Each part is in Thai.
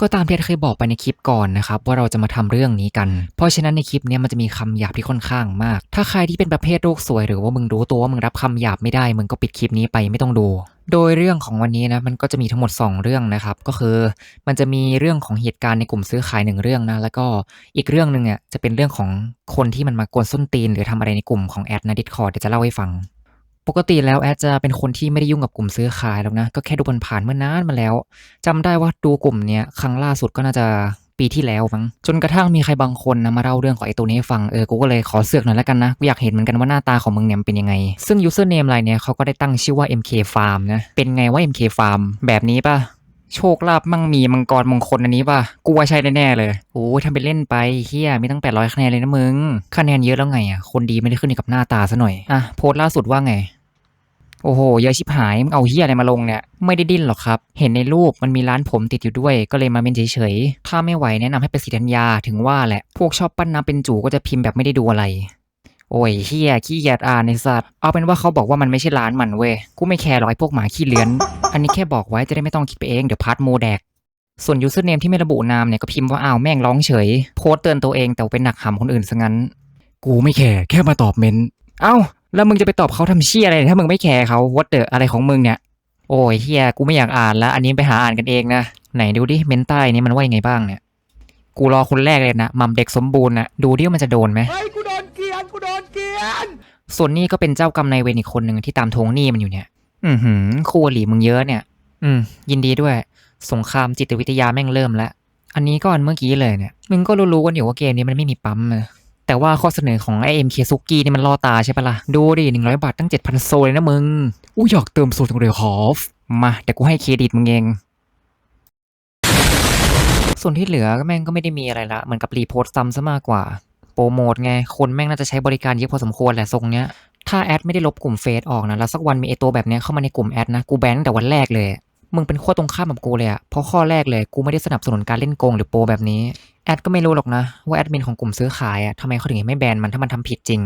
ก็ตามที่เคยบอกไปในคลิปก่อนนะครับว่าเราจะมาทำเรื่องนี้กัน เพราะฉะนั้นในคลิปนี้มันจะมีคำหยาบที่ค่อนข้างมาก ถ้าใครที่เป็นประเภทโรคสวยหรือว่ามึงรู้ตัวว่ามึงรับคำหยาบไม่ได้มึงก็ปิดคลิปนี้ไปไม่ต้องดู โดยเรื่องของวันนี้นะมันก็จะมีทั้งหมด 2 เรื่องนะครับก็คือ มันจะมีเรื่องของเหตุการณ์ในกลุ่มซื้อขายหนึ่งเรื่องนะแล้วก็อีกเรื่องหนึ่งเนี่ยจะเป็นเรื่องของคนที่มันมากวนส้นตีน หรือทำอะไรในกลุ่มของแอดนะดิสคอร์ดเดี๋ยวจะเล่าให้ฟัง ปกติแล้วแอดจะเป็นคนที่ไม่ได้ยุ่งกับกลุ่มซื้อขายแล้วนะ ก็แค่ดูผ่านๆเมื่อนานมาแล้วจำได้ว่าดูกลุ่มเนี้ยครั้งล่าสุดก็น่าจะปีที่แล้วมั้งจนกระทั่งมีใครบางคนนะมาเล่าเรื่องของไอ้ตัวนี้ให้ฟังเออกูก็เลยขอเสือกหน่อยแล้วกันนะกูอยากเห็นเหมือนกันว่าหน้าตาของมึงเนี่ยเป็นยังไง ซึ่ง username รายเนี่ยเขาก็ได้ตั้งชื่อว่า MK Farm นะเป็นไงว่า MK Farm แบบนี้ป่ะโชคลาภมั่งมีมังกรมงคลอันนี้ป่ะกูว่าใช่แน่ๆเลยโอ้ยทำไปเล่นไปเฮียมีตั้ง800คะแนนเลยนะมึงคะแนนเยอะแล้วไงอะคนดีไม่ได้ขึ้นอยู่กับหน้าตาซะหน่อยอะโพสต์ล่าสุดว่าไง โอ้โหเยอะชิบหายมึงเอาเฮียอะไรมาลงเนี่ย ไม่ได้ดิ้นหรอกครับ เห็นในรูปมันมีร้านผมติดอยู่ด้วย ก็เลยมาเป็นเฉยๆ ถ้าไม่ไหวแนะนำให้ไปสีธัญญาถึงว่าแหละ พวกชอบปั้นน้ำเป็นจูก็จะพิมพ์แบบไม่ได้ดูอะไร โอ้ยเฮียขี้เกียจอ่านในสัตว์ เอาเป็นว่าเขาบอกว่ามันไม่ใช่ร้านมันเว้ย กูไม่แคร์หรอกไอ้พวกหมาขี้เลื้อน อันนี้แค่บอกไว้จะได้ไม่ต้องคิดไปเองเดี๋ยวพาร์ทโมแดกส่วนยู s e r เนมที่ไม่ระบุนามเนี่ยก็พิมพ์ว่าอ้าวแม่งร้องเฉย โพสเตือนตัวเองแต่เป็นหนักหำคนอื่นซะงั้น กูไม่แคร์แค่มาตอบเมนเอ้า แล้วมึงจะไปตอบเขาทำเชี่ยอะไร ถ้ามึงไม่แคร์เขาวัดเดออะไรของมึงเนี่ย โอ้ยเฮียกูไม่อยากอ่านแล้ว อันนี้ไปหาอ่านกันเองนะ ไหนดูดิเมนใต้นี่มันว่ายังไงบ้างเนี่ย กูรอคนแรกเลยนะมัมเด็กสมบูรณ์นะดูดิว่ามันจะโดนไหมเฮ้ยกูโดนเกลียนกูโดนเกลียนส่วนนี้ก็เป็นเจ้ากรรมนายเวรอีกคนหนึ่งที่ตามทวงหนี้มันอยู่เนี่ย อือหือคู่อหลีมึงเยอะเนี่ย อืม ยินดีด้วย สงครามจิตวิทยาแม่งเริ่มแล้ว อันนี้ก็อันเมื่อกี้เลยเนี่ย มึงก็รู้ๆกันอยู่ว่าเกมนี้มันไม่มีปั๊มนะ แต่ว่าข้อเสนอของไอเอ็มเคซุกี้นี่มันล่อตาใช่ปะล่ะ ดูดิหนึ่งร้อยบาทตั้งเจ็ดพันโซเลยนะมึง อู้อยากเติมโซจังเลยฮอฟมาเดี๋ยวกูให้เครดิตมึงเอง ส่วนที่เหลือก็แม่งก็ไม่ได้มีอะไรละเหมือนกับรีโพสต์ซ้ำซะมากกว่า โปรโมทไง คนแม่งน่าจะใช้บริการเยอะพอสมควรแหละทรงเนี้ย ถ้าแอดไม่ได้ลบกลุ่มเฟซออกนะแล้วสักวันมีไอตัวแบบเนี้ยเข้ามาในกลุ่มแอดนะกูแบนตั้งแต่วันแรกเลย มึงเป็นขั้วตรงข้ามกับกูเลยอะเพราะข้อแรกเลยกูไม่ได้สนับสนุนการเล่นโกงหรือโปแบบนี้ แอดก็ไม่รู้หรอกนะ ว่าแอดมินของกลุ่มซื้อขายอะทำไมเขาถึงไม่แบนมันถ้ามันทำผิดจริง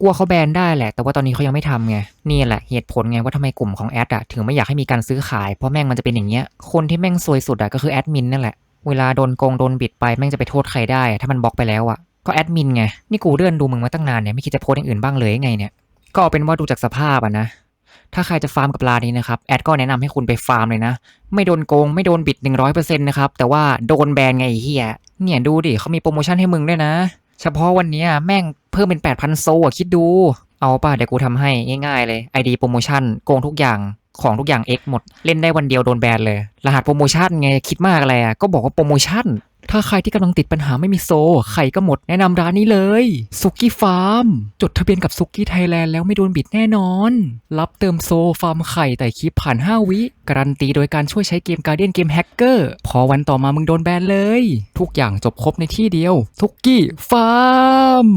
กลัวเขาแบนได้แหละ แต่ว่าตอนนี้เขายังไม่ทำไง นี่แหละเหตุผลไงว่าทำไมกลุ่มของแอดอะถึงไม่อยากให้มีการซื้อขาย เพราะแม่งมันจะเป็นอย่างเงี้ย คนที่แม่งซวยสุดอะก็คือแอดมินนั่นแหละ เวลาโดนโกงโดนบิดไปแม่งจะไปโทษใครได้ ถ้ามันบล็อกไปแล้วอะก็แอดมินไง นี่กูเลื่อนดูมึงมาตั้งนานเนี่ยไม่คิดจะโพสต์อย่างอื่นบ้างเลยไงเนี่ย ก็เป็นว่าดูจากสภาพอะนะ ถ้าใครจะฟาร์มกับลานี้นะครับแอดก็แนะนำให้คุณไปฟาร์มเลยนะ ไม่โดนโกง ไม่โดนบิด 100%นะครับ แต่ว่าโดนแบนไงเฮียเนี่ยดูดิเขามีโปรโมชั่นให้มึงด้วยนะ เฉพาะวันนี้แม่งเพิ่มเป็น 8,000 โซอะคิดดู เอาป่ะเดี๋ยวกูทำให้ง่ายๆเลย ID โปรโมชั่นโกงทุกอย่าง ของทุกอย่าง X หมด เล่นได้วันเดียวโดนแบนเลย รหัสโปรโมชั่นไงคิดมากอะไรอะก็บอกว่าโปรโมชั่น ถ้าใครที่กำลังติดปัญหาไม่มีโซไข่ก็หมดแนะนำร้านนี้เลยซุกี้ฟาร์ม จดทะเบียนกับซุกี้ไทยแลนด์แล้วไม่โดนบิดแน่นอน รับเติมโซฟาร์มไข่แต่คลิปผ่าน 5 วิการันตีโดยการช่วยใช้เกมการเดียนเกมแฮกเกอร์พอวันต่อมามึงโดนแบนเลย ทุกอย่างจบครบในที่เดียวซุกี้ฟาร์ม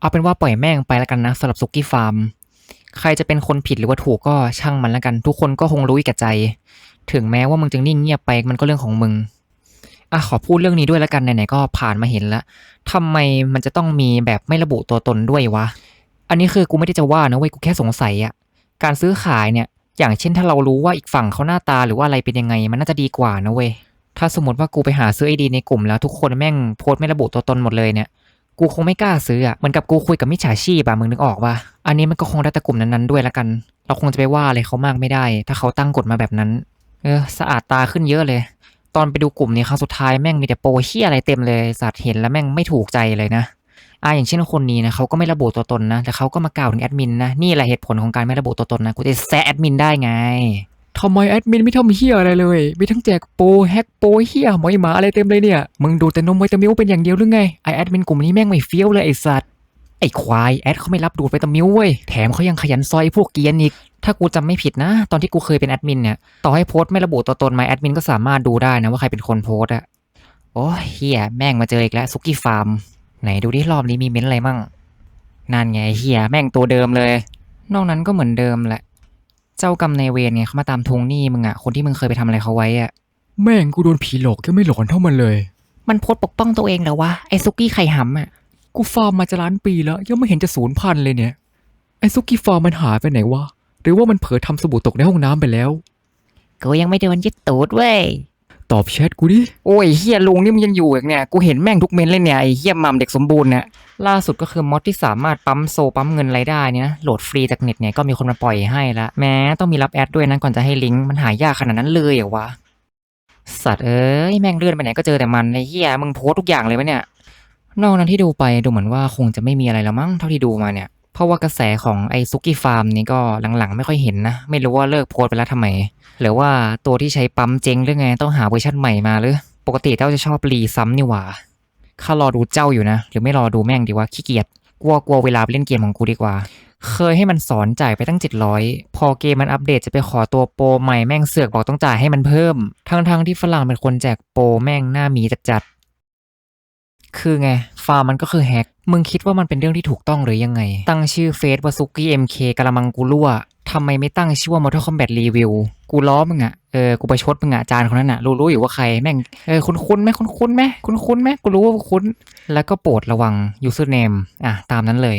เอาเป็นว่าปล่อยแม่งไปแล้วกันนะสำหรับซุกี้ฟาร์ม ใครจะเป็นคนผิดหรือว่าถูกก็ช่างมันแล้วกัน ทุกคนก็คงรู้อยู่แก่ใจ ถึงแม้ว่ามึงจะนิ่งเงียบไปมันก็เรื่องของมึงอะขอพูดเรื่องนี้ด้วยแล้วกันไหนๆก็ผ่านมาเห็นแล้วทำไมมันจะต้องมีแบบไม่ระบุตัวตนด้วยวะ อันนี้คือกูไม่ได้จะว่านะเว้ยกูแค่สงสัยอะการซื้อขายเนี่ยอย่างเช่นถ้าเรารู้ว่าอีกฝั่งเขาหน้าตาหรือว่าอะไรเป็นยังไง มันน่าจะดีกว่านะเว้ยถ้าสมมติว่ากูไปหาซื้อไอดีในกลุ่มแล้วทุกคนแม่งโพสต์ไม่ระบุตัวตนหมดเลยเนี่ย กูคงไม่กล้าซื้ออะเหมือนกับกูคุยกับมิจฉาชีพอะมึงนึกออกปะอันนี้มันก็คงได้แต่กลุ่มนั้นๆด้วยละกัน เราคงจะไปว่าอะไรเขามากไม่ได้ ถ้าเขาตั้งกฎมาแบบนั้น เออสะอาดตาขึ้นเยอะเลย ตอนไปดูกลุ่มนี้ครั้งสุดท้ายแม่งมีแต่โปรเฮียอะไรเต็มเลยสัตว์เห็นแล้วแม่งไม่ถูกใจเลยนะอ่าอย่างเช่นคนนี้นะเขาก็ไม่ระบุตัวตนนะแต่เขาก็มากล่าวถึงแอดมินนะนี่แหละเหตุผลของการไม่ระบุตัวตนนะกูจะแซะแอดมินได้ไง ทำไมแอดมินไม่ทำเฮียอะไรเลย มีทั้งแจกโปรแฮกโปรเฮียหมอยหมาอะไรเต็มเลยเนี่ย มึงดูแต่นมไวตามิลเป็นอย่างเดียวหรือไง ไอแอดมินกลุ่มนี้แม่งไม่เฟี้ยวเลยไอสัตว์ ไอควายแอดเขาไม่รับดูดไวตามิลเว้ย แถมเขายังขยันซอยพวกเกียนอีก ถ้ากูจำไม่ผิดนะ ตอนที่กูเคยเป็นแอดมินเนี่ย ต่อให้โพสต์ไม่ระบุตัวตนมาแอดมินก็สามารถดูได้นะว่าใครเป็นคนโพสต์อะโอ้ยเฮียแม่งมาเจออีกแล้วซุกี้ฟาร์ม ไหนดูที่รอบนี้มีเม้นอะไรมั่ง นั่นไงเฮียแม่งตัวเดิมเลย นอกนั้นก็เหมือนเดิมแหละ เจ้ากรรมนายเวรไงเขามาตามทวงหนี้มึงอะคนที่มึงเคยไปทำอะไรเขาไว้อะแม่งกูโดนผีหลอกยังไม่หลอนเท่ามันเลย มันโพสต์ปกป้องตัวเองเหรอวะไอ้ซุกี้ไข่หำอะกูฟาร์มมาจะล้านปีแล้ว ยังไม่เห็นจะศูนย์พันเลยเนี่ย ไอ้ซุกี้ฟาร์มมันหายไปไหนวะ หรือว่ามันเผลอทำสบู่ตกในห้องน้ำไปแล้ว กูยังไม่โดนยึดตูดเว้ย ตอบแชทกูดิ โอ้ยเฮียลุงนี่มึงยังอยู่อีกเนี่ย กูเห็นแม่งทุกเมนเลยเนี่ยไอ้เฮียมัมเด็กสมบูรณ์เนี่ยล่าสุดก็คือมอดที่สามารถปั๊มโซปั๊มเงินไรายได้เนี่ยนะโหลดฟรีจากเน็ตเนี่ยก็มีคนมาปล่อยให้ละแม้ต้องมีรับแอดด้วยนะก่อนจะให้ลิงก์มันหายากขนาดนั้นเลยเหรอวะสัตว์เอ้ยแม่งเลื่อนไปไหนก็เจอแต่มันไอ้เฮียมึงโพสต์ทุกอย่างเลยวะเนี่ย นอกนั้นที่ดูไปดูเหมือนว่าคงจะไม่มีอะไรแล้วมั้งเท่าที่ดูมาเนี่ย เพราะว่ากระแสของไอซุกี้ฟาร์มนี่ก็หลังๆ ไม่ค่อยเห็นนะ ไม่รู้ว่าเลิกโพสไปแล้วทำไม หรือว่าตัวที่ใช้ปั๊มเจ๊งหรือไงต้องหาเวอร์ชันใหม่มาหรือ ปกติเจ้าจะชอบรีซ้ำนี่หว่าข้ารอดูเจ้าอยู่นะ หรือไม่รอดูแม่งดีว่าขี้เกียจกลัวกลัวเวลาเล่นเกมของกูดีกว่า เคยให้มันสอนจ่ายไปตั้ง 700 พอเกมมันอัปเดตจะไปขอตัวโปรใหม่แม่งเสือกบอกต้องจ่ายให้มันเพิ่ม ทั้งๆที่ฝรั่งเป็นคนแจกโปรแม่งหน้าหมีจัดๆ คือไง ฟาร์มมันก็คือแฮก มึงคิดว่ามันเป็นเรื่องที่ถูกต้องหรือยังไง ตั้งชื่อเฟซว่าซุกี้เอ็มเคกะละมังกูรั่วทำไมไม่ตั้งชื่อว่า Mortal Kombat Review กูล้อมึงอะเออ กูไปชดมึงอะอาจารย์คนนั้นอะรู้รู้อยู่ว่าใครแม่ง เออ คุ้นคุ้นไหมคุ้นคุ้นไหมคุ้นคุ้นไหมกูรู้ว่าคุ้น แล้วก็โปรดระวัง username อะ ตามนั้นเลย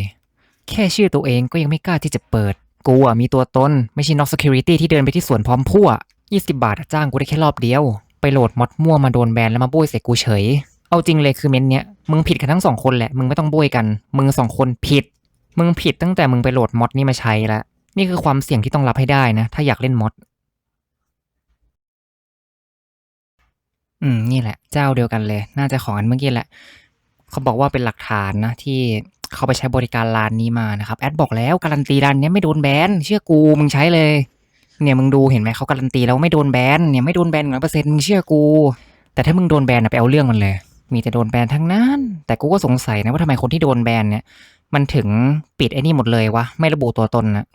แค่ชื่อตัวเองก็ยังไม่กล้าที่จะเปิด กูอะมีตัวตน ไม่ใช่ knock security ที่เดินไปที่สวนพร้อมพั่ว20 บาทอะจ้างกูได้แค่รอบเดียว ไปโหลดมอดมั่วมาโดนแบนแล้วมาบุ้ยใส่กูเฉย เอาจริงเลยคือเมนเนี้ยมึงผิดกันทั้งสองคนแหละ มึงไม่ต้องบุยกัน มึงสองคนผิด มึงผิดตั้งแต่มึงไปโหลดมอดนี้มาใช้แล้วนี่คือความเสี่ยงที่ต้องรับให้ได้นะ ถ้าอยากเล่นมอดอืมนี่แหละ เจ้าเดียวกันเลย น่าจะของอันเมื่อกี้แหละ เขาบอกว่าเป็นหลักฐานนะ ที่เขาไปใช้บริการร้านนี้มานะครับแอดบอกแล้วการันตีร้านนี้ไม่โดนแบนเชื่อกูมึงใช้เลย เนี่ยมึงดูเห็นไหมเขาการันตีแล้วไม่โดนแบนเนี่ยไม่โดนแบนร้อยเปอร์เซ็นต์มึงเชื่อกู แต่ถ้ามึงโดนแบนนะไปเอาเรื่องมันเลย มีแต่โดนแบนทั้งนั้น แต่กูก็สงสัยนะว่าทำไมคนที่โดนแบนเนี่ย มันถึงปิดไอ้นี่หมดเลยวะ ไม่ระบุตัวตนนะ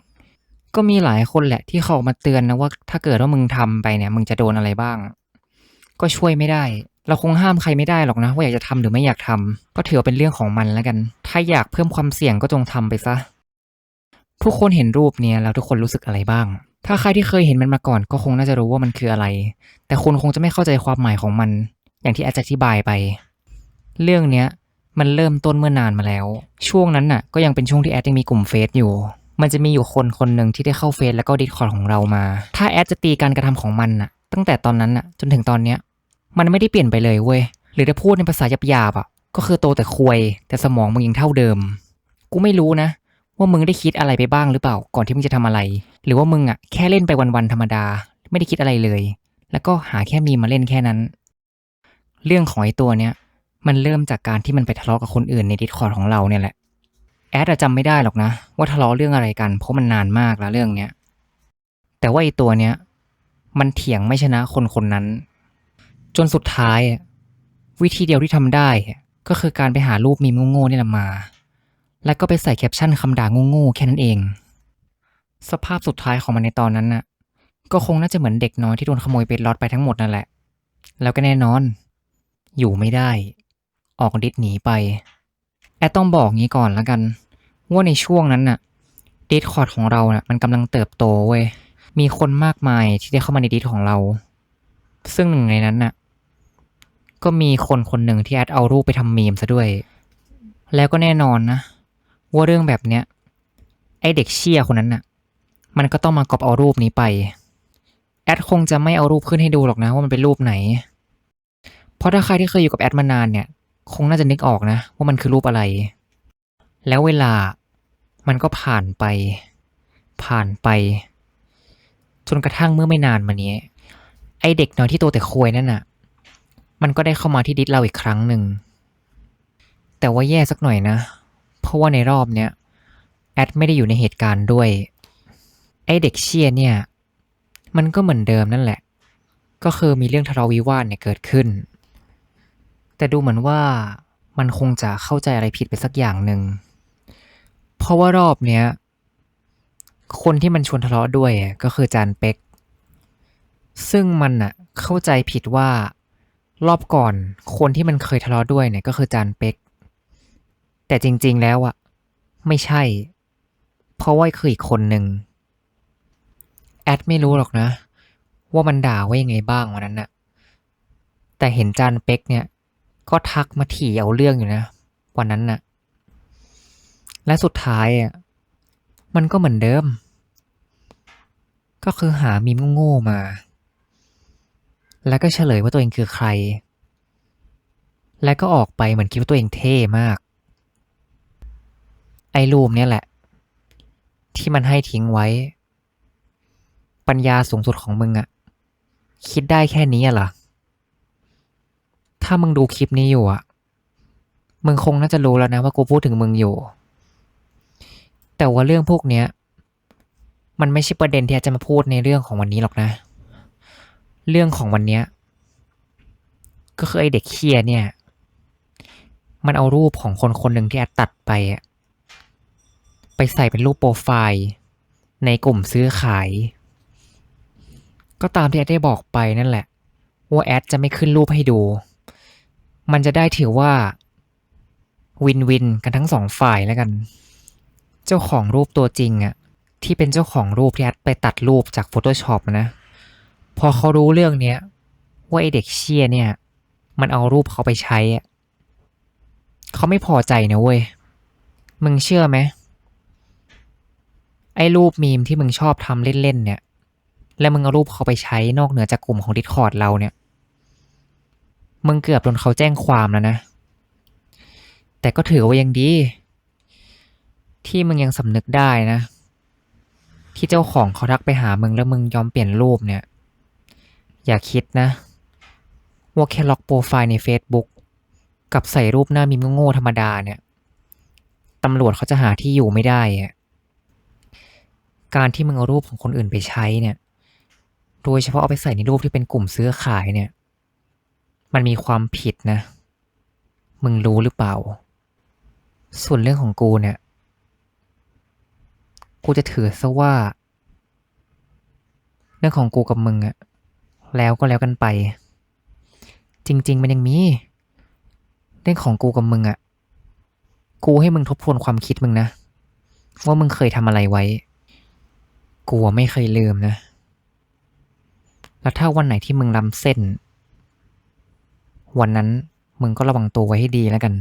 ก็มีหลายคนแหละที่เขาออกมาเตือนนะว่า ถ้าเกิดว่ามึงทำไปเนี่ย มึงจะโดนอะไรบ้าง ก็ช่วยไม่ได้ เราคงห้ามใครไม่ได้หรอกนะ ว่าอยากจะทำหรือไม่อยากทำก็ถือเป็นเรื่องของมันแล้วกัน ถ้าอยากเพิ่มความเสี่ยงก็จงทำไปซะ ทุกคนเห็นรูปเนี้ยแล้วทุกคนรู้สึกอะไรบ้าง ถ้าใครที่เคยเห็นมันมาก่อน ก็คงน่าจะรู้ว่ามันคืออะไร แต่คุณคงจะไม่เข้าใจความหมายของมัน อย่างที่แอดจะอธิบายไป เรื่องเนี้ยมันเริ่มต้นเมื่อนานมาแล้ว ช่วงนั้นน่ะ ก็ยังเป็นช่วงที่แอดยังมีกลุ่มเฟซอยู่ มันจะมีอยู่คนคนหนึ่งที่ได้เข้าเฟซแล้วก็ดิสคอร์ดของเรามา ถ้าแอดจะตีการกระทำของมันน่ะ ตั้งแต่ตอนนั้นน่ะ จนถึงตอนเนี้ย มันไม่ได้เปลี่ยนไปเลยเว้ย หรือจะพูดในภาษาหยาบๆอะ ก็คือโตแต่ควย แต่สมองมึงยังเท่าเดิม กูไม่รู้นะ ว่ามึงได้คิดอะไรไปบ้างหรือเปล่า ก่อนที่มึงจะทำอะไร หรือว่ามึงอะแค่เล่นไปวันๆธรรมดา ไม่ได้คิดอะไรเลย แล้วก็หาแค่มีมาเล่นแค่นั้น เรื่องของไอ้ตัวเนี้ยมันเริ่มจากการที่มันไปทะเลาะกับคนอื่นในดิสคอร์ดของเราเนี่ยแหละ แอดจำไม่ได้หรอกนะ ว่าทะเลาะเรื่องอะไรกัน เพราะมันนานมากแล้วเรื่องเนี้ย แต่ว่าไอ้ตัวเนี้ยมันเถียงไม่ชนะคนคนนั้น จนสุดท้าย วิธีเดียวที่ทำได้ ก็คือการไปหารูปมีมโง่ๆนี่แหละมา แล้วก็ไปใส่แคปชั่นคำด่าโง่ๆแค่นั้นเอง สภาพสุดท้ายของมันในตอนนั้นน่ะ ก็คงน่าจะเหมือนเด็กน้อยที่โดนขโมยเป็ดล็อตไปทั้งหมดนั่นแหละ แล้วก็แน่นอน อยู่ไม่ได้ ออกดิสหนีไป แอดต้องบอกงี้ก่อนแล้วกัน ว่าในช่วงนั้นน่ะดิสคอร์ดของเราน่ะมันกำลังเติบโตเว้ย มีคนมากมายที่ได้เข้ามาในดิสของเรา ซึ่งหนึ่งในนั้นน่ะ ก็มีคนคนหนึ่งที่แอดเอารูปไปทำมีมซะด้วย แล้วก็แน่นอนนะ ว่าเรื่องแบบเนี้ยไอเด็กเชี่ยคนนั้นน่ะ มันก็ต้องมากอบเอารูปนี้ไป แอดคงจะไม่เอารูปขึ้นให้ดูหรอกนะว่ามันเป็นรูปไหน เพราะถ้าใครที่เคยอยู่กับแอดมานานเนี่ย คงน่าจะนึกออกนะ ว่ามันคือรูปอะไร แล้วเวลามันก็ผ่านไป ผ่านไป จนกระทั่งเมื่อไม่นานมานี้ ไอเด็กน้อยที่โตแต่ควยนั่นน่ะ มันก็ได้เข้ามาที่ดิสเราอีกครั้งหนึ่ง แต่ว่าแย่สักหน่อยนะ เพราะว่าในรอบเนี้ยแอดไม่ได้อยู่ในเหตุการณ์ด้วย ไอเด็กเชียเนี่ย มันก็เหมือนเดิมนั่นแหละ ก็คือมีเรื่องทะเลาะวิวาทเนี่ยเกิดขึ้น แต่ดูเหมือนว่ามันคงจะเข้าใจอะไรผิดไปสักอย่างหนึ่ง เพราะว่ารอบเนี้ย คนที่มันชวนทะเลาะด้วยก็คือจานเป็ก ซึ่งมันน่ะเข้าใจผิดว่ารอบก่อนคนที่มันเคยทะเลาะด้วยเนี่ยก็คือจานเป็ก แต่จริงๆแล้วอะไม่ใช่ เพราะว่าคืออีกคนหนึ่งแอดไม่รู้หรอกนะ ว่ามันด่าว่ายังไงบ้างวันนั้นน่ะแต่เห็นจานเป็กเนี่ย ก็ทักมาถี่เอาเรื่องอยู่นะ วันนั้นน่ะ และสุดท้ายอะมันก็เหมือนเดิม ก็คือหามีมโง่มา แล้วก็เฉลยว่าตัวเองคือใคร แล้วก็ออกไปเหมือนคิดว่าตัวเองเท่มาก ไอ้รูปเนี่ยแหละ ที่มันให้ทิ้งไว้ ปัญญาสูงสุดของมึงอะคิดได้แค่นี้อะเหรอ ถ้ามึงดูคลิปนี้อยู่อะมึงคงน่าจะรู้แล้วนะว่ากูพูดถึงมึงอยู่ แต่ว่าเรื่องพวกเนี้ย มันไม่ใช่ประเด็นที่อจจะมาพูดในเรื่องของวันนี้หรอกนะ เรื่องของวันเนี้ย ก็คือไอเด็กเคียเนี่ย มันเอารูปของคนคนหนึ่งที่แอดตัดไปอะไปใส่เป็นรูปโปรไฟล์ในกลุ่มซื้อขาย ก็ตามที่แอดได้บอกไปนั่นแหละ ว่าแอดจะไม่ขึ้นรูปให้ดู มันจะได้ถือว่า วินวินกันทั้งสองฝ่ายแล้วกัน เจ้าของรูปตัวจริงอะที่เป็นเจ้าของรูปที่แอดไปตัดรูปจาก Photoshop อะนะ พอเขารู้เรื่องเนี้ยว่าไอเด็กเชี่ยเนี่ย มันเอารูปเขาไปใช้อะเขาไม่พอใจนะเว้ย มึงเชื่อไหมไอ้รูปมีมที่มึงชอบทำเล่นๆเนี่ย แล้วมึงเอารูปเขาไปใช้นอกเหนือจากกลุ่มของ Discord เราเนี่ย มึงเกือบโดนเขาแจ้งความแล้วนะ แต่ก็ถือว่ายังดี ที่มึงยังสำนึกได้นะ ที่เจ้าของเขาทักไปหามึงแล้วมึงยอมเปลี่ยนรูปเนี่ย อย่าคิดนะ ว่าแค่ล็อกโปรไฟล์ใน Facebook กับใส่รูปหน้ามีมโง่ธรรมดาเนี่ยตำรวจเขาจะหาที่อยู่ไม่ได้อะการที่มึงเอารูปของคนอื่นไปใช้เนี่ย โดยเฉพาะเอาไปใส่ในรูปที่เป็นกลุ่มซื้อขายเนี่ย มันมีความผิดนะ มึงรู้หรือเปล่า ส่วนเรื่องของกูเนี่ย กูจะถือซะว่า เรื่องของกูกับมึงอะแล้วก็แล้วกันไป จริง ๆ มันยังมี เรื่องของกูกับมึงอะกูให้มึงทบทวนความคิดมึงนะ ว่ามึงเคยทำอะไรไว้ กูไม่เคยลืมนะ แล้วถ้าวันไหนที่มึงล้ำเส้น วันนั้นมึงก็ระวังตัวไว้ให้ดีแล้วกัน